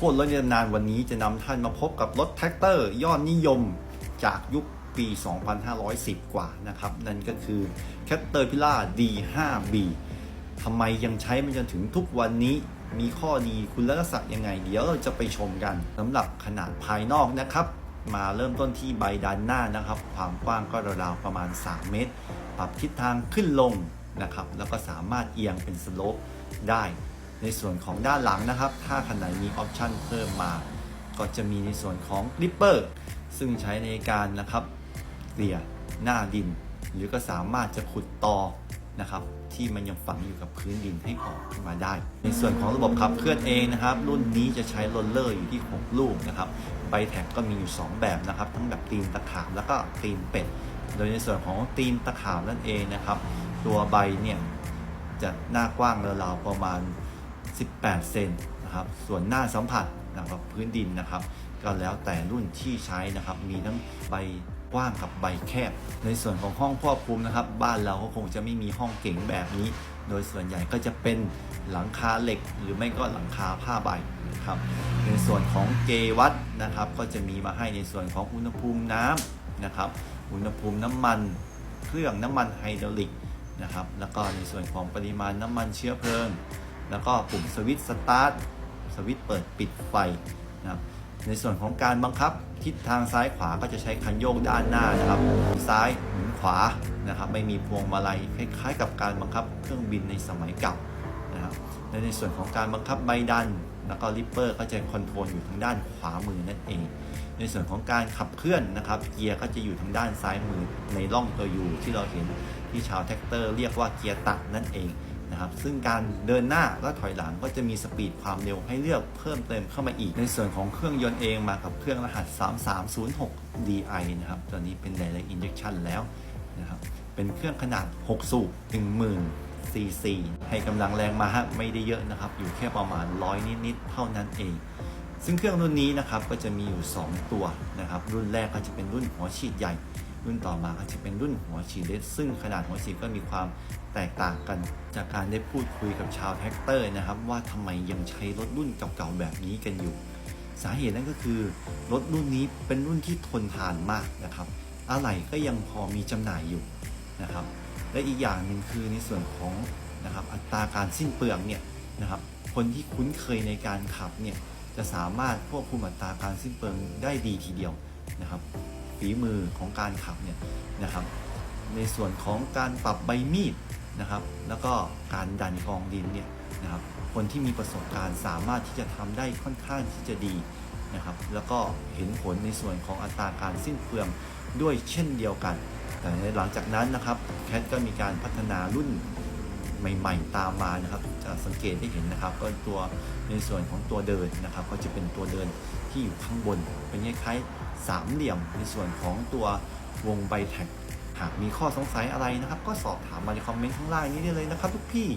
คตรรถยนต์นานวันนี้จะนำท่านมาพบกับรถแท็กเตอร์ ยอดนิยมจากยุคปี 2510 กว่านะครับ นั่นก็คือ Caterpillar D5B ทำไมยังใช้มันจนถึงทุกวันนี้มีข้อดีคุณลักษณะยังไง เดี๋ยวเราจะไปชมกันสำหรับขนาดภายนอกนะครับ มาเริ่มต้นที่ใบด้านหน้านะครับ ความกว้างก็ราวๆประมาณ 3 เมตร ปรับทิศทางขึ้นลงนะครับ แล้วก็สามารถเอียงเป็นสโลปได้ ในส่วนของด้านหลังนะครับ ถ้าคันไหนมีออปชันเพิ่มมา ก็จะมีในส่วนของกริปเปอร์ซึ่งใช้ในการนะครับเกลี่ยหน้าดิน หรือก็สามารถจะขุดตอนะครับที่มันยังฝังอยู่กับพื้นดินให้ออกขึ้นมาได้ ในส่วนของระบบขับเคลื่อนเองนะครับ รุ่นนี้จะใช้โรลเลอร์อยู่ที่ 6 ลูกนะครับใบแท็กก็มีอยู่ 2 แบบนะครับ ทั้งแบบตีนตะขาบแล้วก็ตีนเป็ด โดยในส่วนของตีนตะขาบนั่นเองนะครับ ตัวใบเนี่ยจะหน้ากว้างราวๆประมาณ 18 เซนนะครับ ส่วนหน้าสัมผัสนะครับพื้นดินนะครับ ก็แล้วแต่รุ่นที่ใช้นะครับ มีทั้งใบกว้างกับใบแคบ ในส่วนของห้องควบคุมนะครับ บ้านเราก็คงจะไม่มีห้องเก๋งแบบนี้ โดยส่วนใหญ่ก็จะเป็นหลังคาเหล็ก หรือไม่ก็หลังคาผ้าใบนะครับ ในส่วนของเกวัดนะครับ ก็จะมีมาให้ในส่วนของอุณหภูมิน้ำนะครับ อุณหภูมิน้ำมัน เครื่องน้ำมันไฮดรอลิกนะครับ แล้วก็ในส่วนของปริมาณน้ำมันเชื้อเพลิง แล้วก็ปุ่มสวิตช์สตาร์ทสวิตช์เปิดปิดไฟนะครับในส่วนของการบังคับทิศทางซ้ายขวาก็จะใช้คันโยกด้านหน้านะครับหันซ้ายหมุนขวานะครับไม่มีพวงมาลัยคล้ายๆ กับการบังคับเครื่องบินในสมัยเก่านะครับและในส่วนของการบังคับใบดัน แล้วก็ลิปเปอร์ก็จะคอนโทรลอยู่ทางด้านขวามือนั่นเอง ในส่วนของการขับเคลื่อนนะครับเกียร์ก็จะอยู่ทางด้านซ้ายมือในร่องตัวยูที่เราเห็นที่ชาวแท็กเตอร์เรียกว่าเกียร์ตัดนั่นเอง นะครับซึ่งการเดินหน้าและถอยหลังก็จะมีสปีดความเร็วให้เลือกเพิ่มเติมเข้ามาอีก ในส่วนของเครื่องยนต์เองมากับเครื่องรหัส 3306 DI นะครับตัวนี้เป็น Direct Injection แล้วนะครับเป็นเครื่องขนาด 6 สูบ10,000ซีซีให้กำลังแรงมาฮะไม่ได้เยอะนะครับ อยู่แค่ประมาณร้อยนิดๆเท่านั้นเอง ซึ่งเครื่องรุ่นนี้นะครับก็จะมีอยู่ 2 ตัวนะครับ รุ่นแรกก็จะเป็นรุ่นหัวฉีดใหญ่ รุ่นต่อมาก็จะเป็นรุ่นหัวฉีดเล็กซึ่งขนาดหัวฉีดก็มีความแตกต่างกัน จากการได้พูดคุยกับชาวแท็กเตอร์นะครับ ว่าทำไมยังใช้รถรุ่นเก่าๆแบบนี้กันอยู่ สาเหตุนั่นก็คือ รถรุ่นนี้เป็นรุ่นที่ทนทานมากนะครับอะไหล่ก็ยังพอมีจำหน่ายอยู่นะครับ และอีกอย่างหนึ่งคือในส่วนของนะครับอัตราการสิ้นเปลืองเนี่ยนะครับคนที่คุ้นเคยในการขับเนี่ยจะสามารถควบคุมอัตราการสิ้นเปลืองได้ดีทีเดียวนะครับ ฝีมือของการขับเนี่ยนะครับ ในส่วนของการปรับใบมีดนะครับ แล้วก็การดันกองดินเนี่ยนะครับ คนที่มีประสบการณ์สามารถที่จะทำได้ค่อนข้างที่จะดีนะครับ แล้วก็เห็นผลในส่วนของอัตราการสิ้นเปลืองด้วยเช่นเดียวกัน แต่หลังจากนั้นนะครับแคทก็มีการพัฒนารุ่นใหม่ๆตามมานะครับ จะสังเกตได้เห็นนะครับ ก็ตัวในส่วนของตัวเดินนะครับ ก็จะเป็นตัวเดินที่อยู่ข้างบนเป็นคล้าย สามเหลี่ยมในส่วนของตัววงใบแท็กหากมีข้อสงสัยอะไรนะครับ ก็สอบถามมาในคอมเมนต์ข้างล่างนี้ได้เลยนะครับทุกพี่